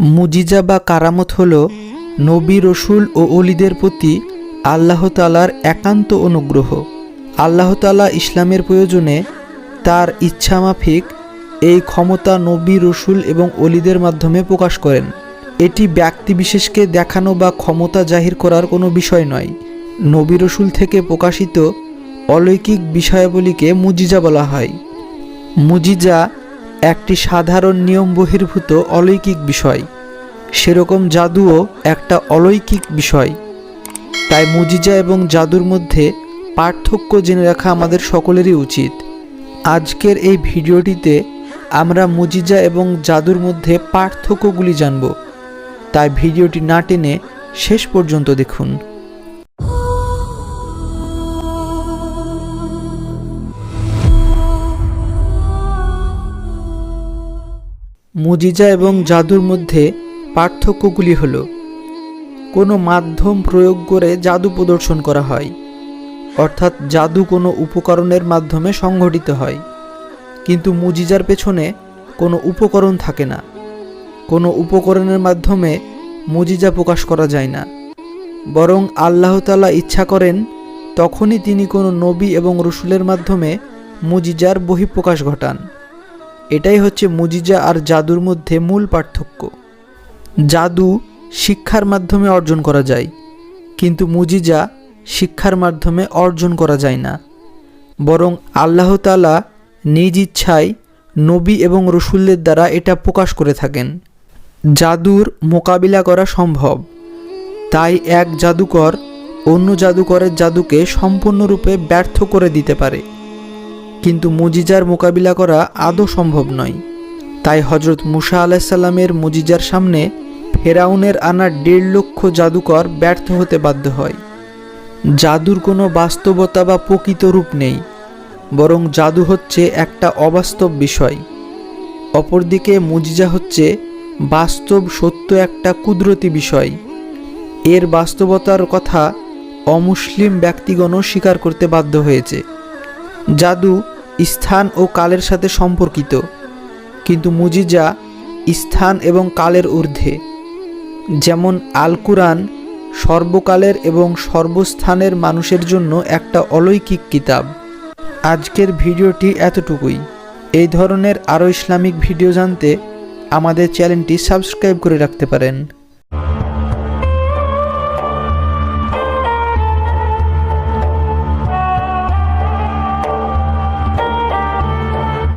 মুজিজা বা কারামত হল নবী, রসুল ও অলিদের প্রতি আল্লাহ তালার একান্ত অনুগ্রহ। আল্লাহ তালা ইসলামের প্রয়োজনে তার ইচ্ছামাফিক এই ক্ষমতা নবী, রসুল এবং অলিদের মাধ্যমে প্রকাশ করেন। এটি ব্যক্তি বিশেষকে দেখানো বা ক্ষমতা জাহির করার কোনো বিষয় নয়। নবী, রসুল থেকে প্রকাশিত অলৌকিক বিষয়াবলীকে মুজিজা বলা হয়। মুজিজা একটি সাধারণ নিয়ম বহির্ভূত অলৌকিক বিষয়। সেরকম জাদুও একটা অলৌকিক বিষয়। তাই মুজিজা এবং জাদুর মধ্যে পার্থক্য জেনে রাখা আমাদের সকলেরই উচিত। আজকের এই ভিডিওটিতে আমরা মুজিজা এবং জাদুর মধ্যে পার্থক্যগুলি জানব। তাই ভিডিওটি না টেনে শেষ পর্যন্ত দেখুন। মুজিজা এবং জাদুর মধ্যে পার্থক্যগুলি হল, কোনো মাধ্যম প্রয়োগ করে জাদু প্রদর্শন করা হয়, অর্থাৎ জাদু কোনো উপকরণের মাধ্যমে সংঘটিত হয়, কিন্তু মুজিজার পেছনে কোনো উপকরণ থাকে না, কোনো উপকরণের মাধ্যমে মুজিজা প্রকাশ করা যায় না, বরং আল্লাহ তালা ইচ্ছা করেন তখনই তিনি কোনো নবী এবং রসুলের মাধ্যমে মুজিজার বহিঃপ্রকাশ ঘটান। এটাই হচ্ছে মুজিজা আর জাদুর মধ্যে মূল পার্থক্য। জাদু শিক্ষার মাধ্যমে অর্জন করা যায়, কিন্তু মুজিজা শিক্ষার মাধ্যমে অর্জন করা যায় না। বরং আল্লাহ তালা নিজ ইচ্ছায় নবী এবং রসুলদের দ্বারা এটা প্রকাশ করে থাকেন। জাদুর মোকাবিলা করা সম্ভব। তাই এক জাদুকর অন্য জাদুকরের জাদুকে সম্পূর্ণরূপে ব্যর্থ করে দিতে পারে। কিন্তু মুজিজার মোকাবিলা করা আদৌ সম্ভব নয়। তাই হজরত মুসা আলাহিসাল্লামের মুজিজার সামনে ফেরাউনের আনা দেড় লক্ষ জাদুকর ব্যর্থ হতে বাধ্য হয়। জাদুর কোনো বাস্তবতা বা প্রকৃত রূপ নেই, বরং জাদু হচ্ছে একটা অবাস্তব বিষয়। অপরদিকে মুজিজা হচ্ছে বাস্তব সত্য একটা কুদরতি বিষয়। এর বাস্তবতার কথা অমুসলিম ব্যক্তিগণও স্বীকার করতে বাধ্য হয়েছে। জাদু, স্থান ও কালের সাথে সম্পর্কিত, কিন্তু মুজিজা স্থান এবং কালের ঊর্ধ্বে। যেমন আল কুরআন সর্বকালের এবং সর্বস্থানের মানুষের জন্য একটা অলৌকিক কিতাব। আজকের ভিডিওটি এতটুকুই। এই ধরনের আরও ইসলামিক ভিডিও জানতে আমাদের চ্যানেলটি সাবস্ক্রাইব করে রাখতে পারেন।